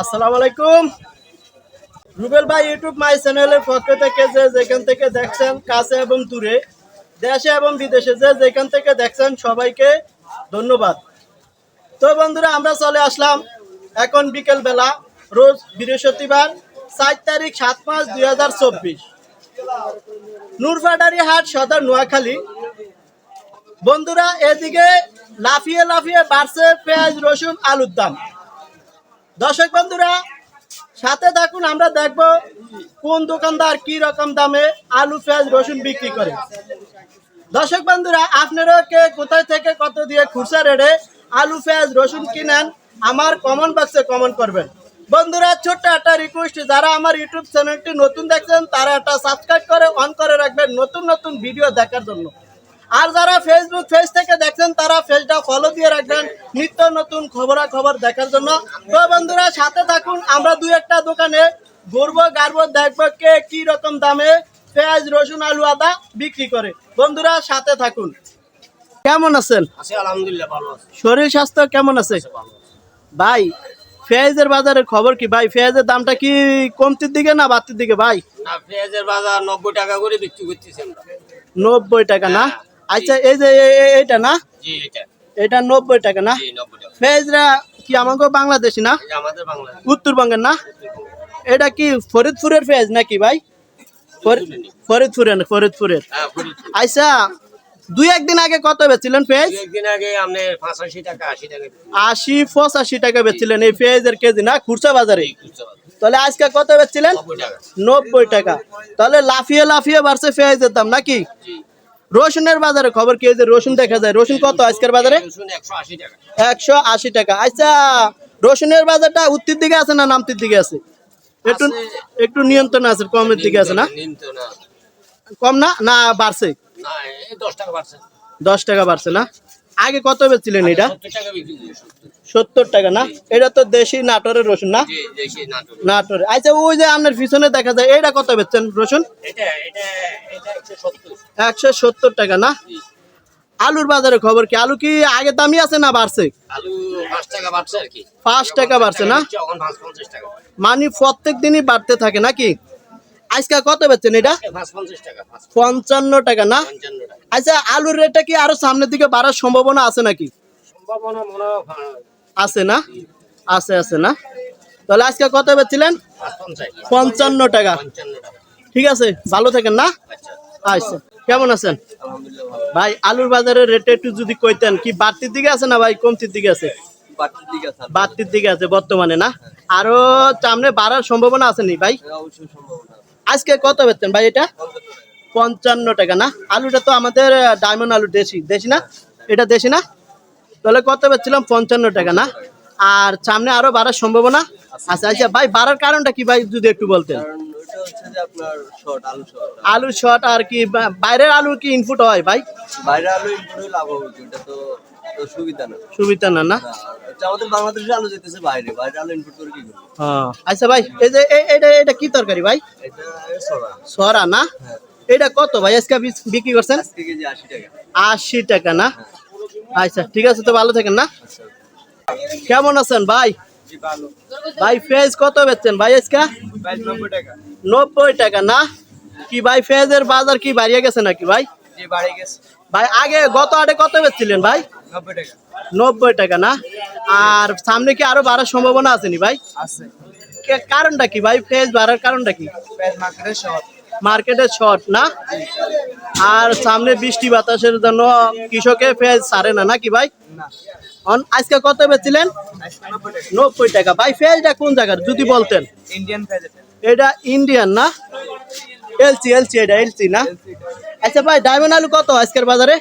আসসালামু আলাইকুম। রুবেল ভাই ইউটিউব মাই চ্যানেলের পক্ষ থেকে যে যেখান থেকে দেখছেন, কাছে এবং দূরে, দেশে এবং বিদেশে যে যেখান থেকে দেখছেন, সবাইকে ধন্যবাদ। তো বন্ধুরা, আমরা চলে আসলাম এখন বিকেল বেলা রোজ বৃহস্পতিবার চার তারিখ, সাত পাঁচ দুই হাজার চব্বিশ। নুরফাটারি হাট, সদর নোয়াখালী। বন্ধুরা, এদিকে লাফিয়ে লাফিয়ে বাড়ছে পেঁয়াজ, রসুন, আলুর দাম। দর্শক বন্ধুরা, সাথে থাকুন, আমরা দেখব কোন দোকানদার কি রকম দামে আলু, পেঁয়াজ, রসুন বিক্রি করে। দর্শক বন্ধুরা আপনারা কে কোথায় থেকে কত দিয়ে খুচরা রেড়ে আলু, পেঁয়াজ, রসুন কিনেন, আমার কমন বক্সে কমেন্ট করবেন। বন্ধুরা, ছোট্ট একটা রিকোয়েস্ট যারা আমার ইউটিউব চ্যানেলটি নতুন দেখছেন, তারা একটা সাবস্ক্রাইব করে অন করে রাখবেন নতুন নতুন ভিডিও দেখার জন্য। আর যারা ফেসবুক পেজ থেকে দেখছেন তারা পেজটা ফলো দিয়ে রাখবেন। নিত্য নতুন খবরা খবর দেখার জন্য। তো বন্ধুরা সাথে থাকুন। আমরা দুই একটা দোকানে ঘুরবো গাড়বো দেখব কে কি রকম দামে পেঁয়াজ রসুন আলু আদা বিক্রি করে। বন্ধুরা সাথে থাকুন। কেমন আছেন? আছি আলহামদুলিল্লাহ ভালো আছি। শরীর স্বাস্থ্য কেমন আছে? ভালো ভাই পেঁয়াজের বাজারের খবর কি ভাই? পেঁয়াজের দামটা কি কমতির দিকে না বাড়তির দিকে ভাই? না পেঁয়াজের বাজার নব্বই টাকা করে বিক্রি করতেছি আমরা। নব্বই টাকা না? হ্যাঁ, আচ্ছা এই যে এ- এ- এইটা না? এটা এটা নব্বই টাকা না? পেঁয়াজরা কি আমাকে বাংলাদেশি না? এটা উত্তরবঙ্গের না? এটা কি ফরিদপুরের পেঁয়াজ নাকি ভাই? ফরি- ফরিদপুরের ফরিদপুরের হ্যাঁ আচ্ছা দুই একদিন আগে কত বেচছিলেন পেঁয়াজ একদিন আগে আপনি পাঁচাশি টাকা আশি টাকা আশি পঁচাশি টাকা বেচছিলেন এই পেঁয়াজের কেজি না খুচরা বাজারে। তাহলে আজকে কত বেচছিলেন? নব্বই টাকা। তাহলে লাফিয়ে লাফিয়ে বাড়ছে পেঁয়াজের দাম নাকি? রসুনের বাজারে খবর কি? হয়েছে রসুন দেখা যায়। রসুন কত আজকের বাজারে? একশো আশি টাকা। আচ্ছা রসুনের বাজারটা উত্তর দিকে আছে না নামতির দিকে আছে? একটু একটু নিয়ন্ত্রণ আছে কমের দিকে আছে না? কম না? না বাড়ছে। দশ টাকা বাড়ছে না? আগে কত বেচছিলেন এটা? সত্তর টাকা না? এটা তো দেশি নাটোরের রসুন না? নাটোরে আচ্ছা ওই যে আপনার পিছনে দেখা যায় এটা কত বেচছেন রসুন? একশো সত্তর। টাকা না? আলুর বাজারে খবর কি? আলু কি আগে দামি আছে না বাড়ছে? আলু পাঁচ টাকা বাড়ছে আর কি। পাঁচ টাকা বাড়ছে না? মানে প্রত্যেক দিনই বাড়তে থাকে নাকি? আজকে কত বেচছেন এটা? পঞ্চান্ন টাকা না? আচ্ছা আলুর রেটটা কি আরও সামনের দিকে বাড়ার সম্ভাবনা আছে নাকি? হয় আছে না? আছে আছে না? তাহলে আজকে কত বেচছিলেন? পঞ্চান্ন টাকা। ঠিক আছে ভালো থাকেন না? আচ্ছা। আচ্ছা কেমন আছেন? ভাই আলুর বাজারের রেটটা একটু যদি কইতেন কি বাড়তির দিকে আছে না ভাই কমতির দিকে আছে? বাড়তির দিকে আছে। বাড়তির দিকে আছে বর্তমানে না? আরও সামনে বাড়ার সম্ভাবনা আছে নি ভাই? সম্ভাবনা। আজকে কত বেচছেন ভাই এটা? পঞ্চান্ন টাকা না? আলুটা তো আমাদের ডায়মন্ড আলু দেশি দেশি না? এটা দেশি না? তাহলে কত বেচছিলাম? পঞ্চান্ন টাকা না? আর সামনে আরও বাড়ার সম্ভাবনা আচ্ছা আচ্ছা ভাই বাড়ার কারণটা কি ভাই যদি একটু বলতেন? আলু শর্ট আর কি বাইরের আলু কি ইনপুট হয় ভাই? বাইরে আলু ইনপুট সুবিধা না। সুবিধা না? না আমাদের বাংলাদেশে আলু যেতেছে বাইরে বাইরে আলু ইনপুট করে কি করব? হ্যাঁ। আচ্ছা ভাই এই যে এ- এটা এটা কি তরকারি ভাই? এটা সরা। সরা না? হ্যাঁ। এটা কত ভাই? আজকে বিচ- বিক্রি করছেন? আজকে কেজি আশি টাকা। আশি টাকা না? আচ্ছা ঠিক আছে তো ভালো থাকেন না? আচ্ছা কেমন আছেন ভাই? জি ভালো। ভাই ফেজ কত বেচছেন ভাই আজকে? বাইশ নব্বই টাকা। নব্বই টাকা না? কি ভাই ফেজের বাজার কি বাড়িয়ে গেছে নাকি ভাই? জি বাড়ি গেছে। ভাই আগে গত আটে কত বেচছিলেন ভাই? নব্বই টাকা। না? আর সামনে কি আরও বাড়ার সম্ভাবনা আছে নি ভাই? আছে। কারণটা কি ভাই? ফেজ বাড়ার কারণটা কি? মার্কেটের শর্ট না? আর সামনে বৃষ্টি বাতাসের জন্য কৃষকে ফেজ সারে না নাকি ভাই? আজকে কত বেচছিলেন? আজকে নব্বই টাকা। ভাই ফেজটা কোন জায়গার? যদি বলতেন। ইন্ডিয়ান এটা ইন্ডিয়ান না? এলসি এলসি এটা এলসি না? আচ্ছা ভাই ডায়মন্ড আলু কত আজকের বাজারে?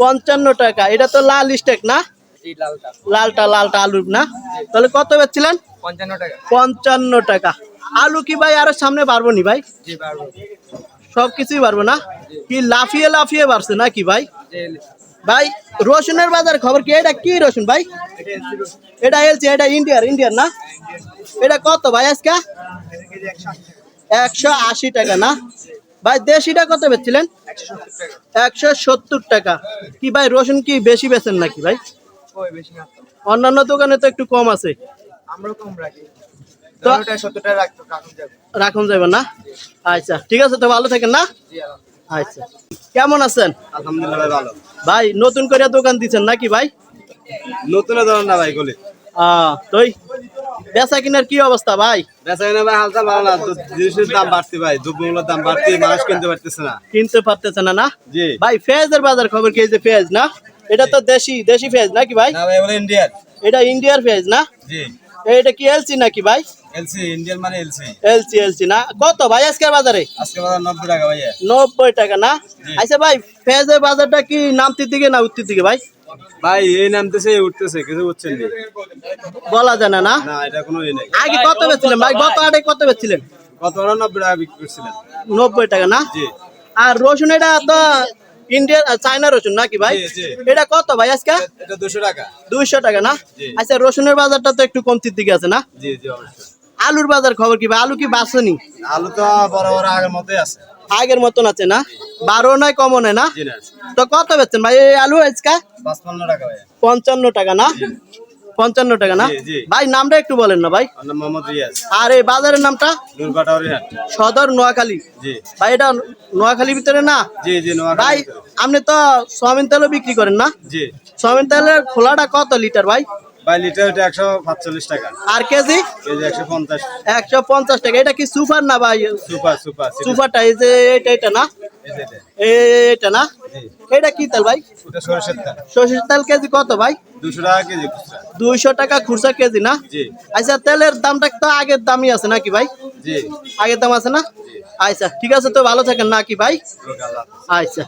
পঞ্চান্ন টাকা। এটা তো লাল স্টেক না? লালটা। লালটা আলু না? তাহলে কত বেচছিলেন? পঞ্চান্ন টাকা। পঞ্চান্ন টাকা। আলু কি ভাই আরও সামনে পারব নি ভাই? সব কিছুই পারব না? কি লাফিয়ে লাফিয়ে বাড়ছে না কি ভাই ভাই রসুনের বাজার খবর কি? এটা কি রসুন ভাই? এটা রসুন। এটা ইন্ডিয়ার ইন্ডিয়ার না? এটা কত ভাই আজকে? একশো আশি টাকা। না? ভাই দেশিটা কত বেচছিলেন? একশো সত্তর টাকা। কি ভাই রসুন কি বেশি বেচেন নাকি ভাই। অন্যান্য দোকানে তো একটু কম আছে। কম রাখি। রাখুন যাবেন না? আচ্ছা ঠিক আছে তো ভালো থাকেন না? আচ্ছা। কেমন আছেন? আলহামদুলিল্লাহ ভাই ভালো। ভাই নতুন করে দোকান দিচ্ছেন নাকি ভাই? নতুন না ভাই গলি। আহ, তুই? বেচা কিনার কি অবস্থা ভাই? বেচা কিনা ভাই হালচাল ভালো না জিনিসের দাম বাড়তি ভাই দ্রব্যমূল্যের দাম বাড়তি মানুষ কিনতে পারতেছে না। কিনতে পারতেছে না না? জি। ভাই পেঁয়াজের বাজার খবর কি যে পেঁয়াজ না? এটা তো দেশি দেশি পেঁয়াজ নাকি ভাই? না ভাই বলে ইন্ডিয়ান এটা ইন্ডিয়ার পেঁয়াজ না? জি। এটা কি এলসি নাকি ভাই? এলসি ইন্ডিয়ান মানে এলসি এলসি এলসি না? কত ভাই আজকের বাজারে? আজকে বাজার নব্বই টাকা ভাইয়া। নব্বই টাকা না? আচ্ছা ভাই পেঁয়াজের বাজারটা কি নামতির দিকে না উত্তর দিকে ভাই? ভাই এই নামতেছে উঠতেছে কিছু উঠছেন নি? বলা জানা না না? এটা কোনো ই নেই। আগে কত বেচছিলেন ভাই? গত আটে কত বেচছিলেন? কত নব্বই টাকা বিক্রি করছিলেন। নব্বই টাকা না? জি। আর রসুন এটা তো ইন্ডিয়ান চায়না রসুন নাকি ভাই। এটা কত ভাই আজকে? এটা দুশো টাকা। দুইশো টাকা না? আচ্ছা রসুনের বাজারটা তো একটু কমতির দিকে আছে না? জি জি অবশ্যই। আলুর বাজার খবর কি ভাই? আলু কি বাঁচেনি? আলু তো বড় বড় আগের মতোই আছে। আগের মতন আছে না? বারো নয় কমও নয় না? তো কত বেচছেন ভাই? এই আলু আজকে? পঞ্চান্ন টাকা না? পঞ্চান্ন টাকা না? জি, জি। ভাই নামটা একটু বলেন না ভাই। আর এই বাজারের নামটা? সদর নোয়াখালী। ভাই এটা নোয়াখালীর ভিতরে না? জি জি ভাই আপনি তো সয়াবিন তেলও বিক্রি করেন না? জি। সয়াবিন তেলের খোলাটা কত লিটার ভাই? ভাই লিটার ওটা একশো পাঁচচল্লিশ টাকা। আর কেজি? কেজি একশো পঞ্চাশ। একশো পঞ্চাশ টাকা। এটা কি সুপার না ভাই? সুপার সুপার সুপারটা এই যে এটা এটা না? এটা। না? এটা কি তেল ভাই? তেল। সরষের তেল কেজি কত ভাই? দুশো টাকা কেজি দুইশো টাকা খুচরা কেজি না? আচ্ছা তেলের দামটা তো আগের দামই আছে নাকি ভাই? আগের দাম আছে না? আচ্ছা ঠিক আছে তো ভালো থাকেন নাকি ভাই। আচ্ছা।